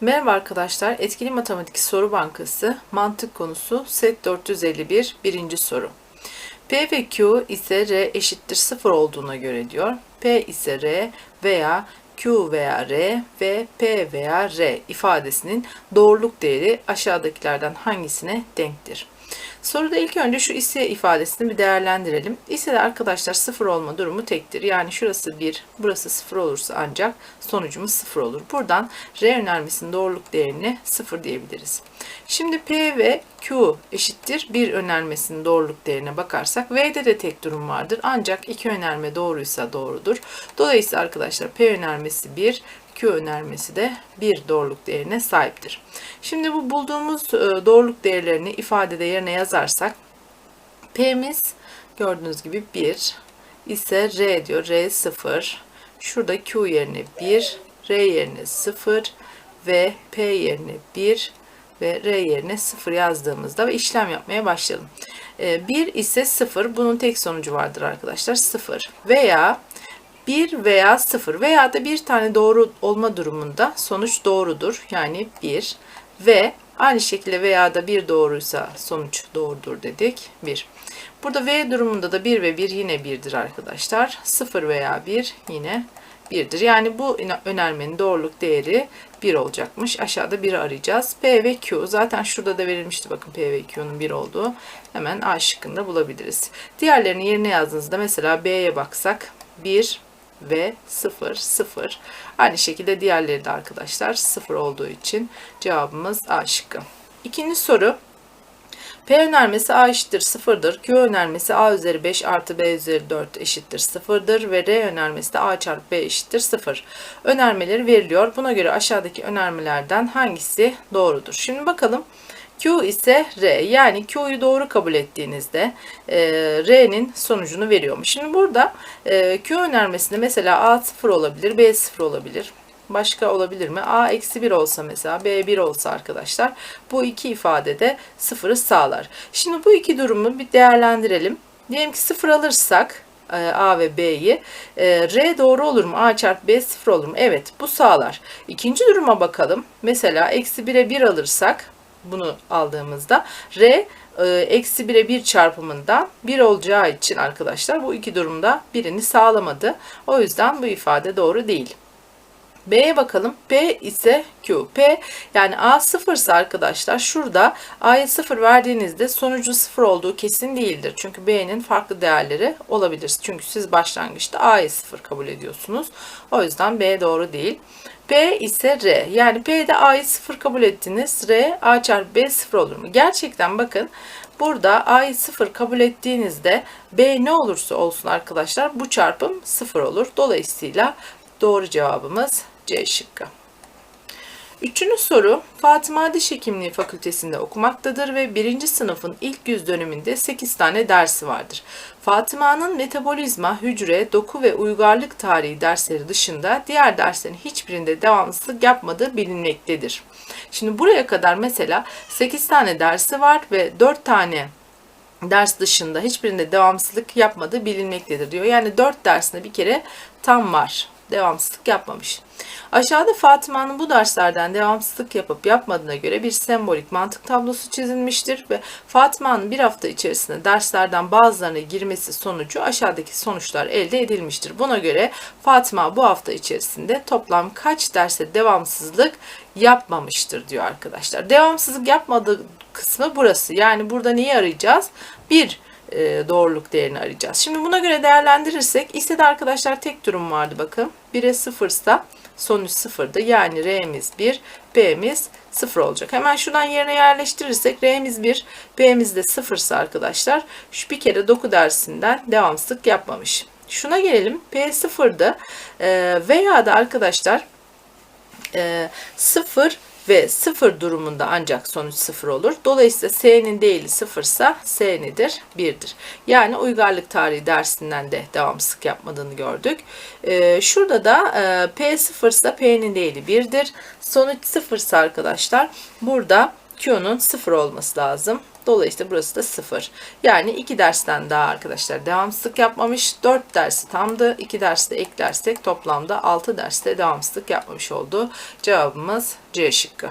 Merhaba arkadaşlar, Etkili Matematik Soru Bankası mantık konusu set 451 birinci soru. P ve Q ise R eşittir 0 olduğuna göre diyor. P ise R veya Q veya R ve P veya R ifadesinin doğruluk değeri aşağıdakilerden hangisine denktir? Soruda ilk önce şu ise ifadesini bir değerlendirelim. İse de arkadaşlar sıfır olma durumu tektir. Yani şurası 1, burası 0 olursa ancak sonucumuz 0 olur. Buradan R önermesinin doğruluk değerini 0 diyebiliriz. Şimdi P ve Q eşittir 1 önermesinin doğruluk değerine bakarsak V'de de tek durum vardır. Ancak iki önerme doğruysa doğrudur. Dolayısıyla arkadaşlar P önermesi 1, Q önermesi de bir doğruluk değerine sahiptir. Şimdi bu bulduğumuz e, doğruluk değerlerini ifadede yerine yazarsak P'miz gördüğünüz gibi 1 ise R diyor. R 0. Şurada Q yerine 1, R yerine 0 ve P yerine 1 ve R yerine 0 yazdığımızda ve işlem yapmaya başlayalım. 1 ise 0. Bunun tek sonucu vardır arkadaşlar. 0 veya 1 veya 0 veya da bir tane doğru olma durumunda sonuç doğrudur. Yani 1 ve aynı şekilde veya da 1 doğruysa sonuç doğrudur dedik. 1. Burada V durumunda da 1 ve 1 yine 1'dir arkadaşlar. 0 veya 1 yine 1'dir. Yani bu önermenin doğruluk değeri 1 olacakmış. Aşağıda 1'i arayacağız. P ve Q zaten şurada da verilmişti bakın P ve Q'nun 1 olduğu. Hemen A şıkkında bulabiliriz. Diğerlerini yerine yazdığınızda mesela B'ye baksak 1 ve 0, 0. Aynı şekilde diğerleri de arkadaşlar 0 olduğu için cevabımız A şıkkı. İkinci soru. P önermesi A eşittir 0'dır. Q önermesi A üzeri 5 artı B üzeri 4 eşittir 0'dır. Ve R önermesi de A çarpı B eşittir 0. Önermeleri veriliyor. Buna göre aşağıdaki önermelerden hangisi doğrudur? Şimdi bakalım. Q ise R. Yani Q'yu doğru kabul ettiğinizde e, R'nin sonucunu veriyormuş. Şimdi burada e, Q önermesinde mesela A 0 olabilir, B 0 olabilir. Başka olabilir mi? A eksi 1 olsa mesela B 1 olsa arkadaşlar bu iki ifadede sıfırı sağlar. Şimdi bu iki durumu bir değerlendirelim. Diyelim ki 0 alırsak e, A ve B'yi. E, R doğru olur mu? A çarpı B sıfır olur mu? Evet bu sağlar. İkinci duruma bakalım. Mesela eksi 1'e 1 alırsak bunu aldığımızda R e, eksi 1'e 1 çarpımından 1 olacağı için arkadaşlar bu iki durumda birini sağlamadı. O yüzden bu ifade doğru değil. B'ye bakalım. P ise Q. P yani A 0 ise arkadaşlar şurada A'ya 0 verdiğinizde sonucu 0 olduğu kesin değildir. Çünkü B'nin farklı değerleri olabilir. Çünkü siz başlangıçta A'ya 0 kabul ediyorsunuz. O yüzden B doğru değil. P ise R. Yani P'de A'yı 0 kabul ettiniz. R A çarpı B 0 olur mu? Gerçekten bakın burada A'yı 0 kabul ettiğinizde B ne olursa olsun arkadaşlar bu çarpım 0 olur. Dolayısıyla doğru cevabımız C şıkkı. Üçüncü soru, Fatıma Diş Hekimliği Fakültesinde okumaktadır ve birinci sınıfın ilk yüz döneminde 8 tane dersi vardır. Fatıma'nın metabolizma, hücre, doku ve uygarlık tarihi dersleri dışında diğer derslerin hiçbirinde devamlılık yapmadığı bilinmektedir. Şimdi buraya kadar mesela 8 tane dersi var ve 4 tane ders dışında hiçbirinde devamsızlık yapmadığı bilinmektedir diyor. Yani 4 dersinde bir kere tam var devamsızlık yapmamış. Aşağıda Fatıma'nın bu derslerden devamsızlık yapıp yapmadığına göre bir sembolik mantık tablosu çizilmiştir ve Fatıma'nın bir hafta içerisinde derslerden bazılarına girmesi sonucu aşağıdaki sonuçlar elde edilmiştir. Buna göre Fatıma bu hafta içerisinde toplam kaç derse devamsızlık yapmamıştır diyor arkadaşlar. Devamsızlık yapmadığı kısmı burası. Yani burada neyi arayacağız? Bir e, doğruluk değerini arayacağız. Şimdi buna göre değerlendirirsek ise de arkadaşlar tek durum vardı bakın. 1'e 0 ise sonuç 0'dı. Yani R'miz 1, B'miz 0 olacak. Hemen şuradan yerine yerleştirirsek R'miz 1, B'miz de 0 ise arkadaşlar şu bir kere doku dersinden devamsızlık yapmamış. Şuna gelelim. P 0'dı. E, veya da arkadaşlar e, 0 ve 0 durumunda ancak sonuç 0 olur. Dolayısıyla S'nin değili 0 ise S nedir? 1'dir. Yani uygarlık tarihi dersinden de devamsızlık yapmadığını gördük. Ee, şurada da e, P 0 ise P'nin değili 1'dir. Sonuç 0 ise arkadaşlar burada Q'nun 0 olması lazım. Dolayısıyla burası da 0. Yani 2 dersten daha arkadaşlar devamsızlık yapmamış. 4 dersi tamdı. 2 dersi de eklersek toplamda 6 derste devamsızlık yapmamış oldu. Cevabımız C şıkkı.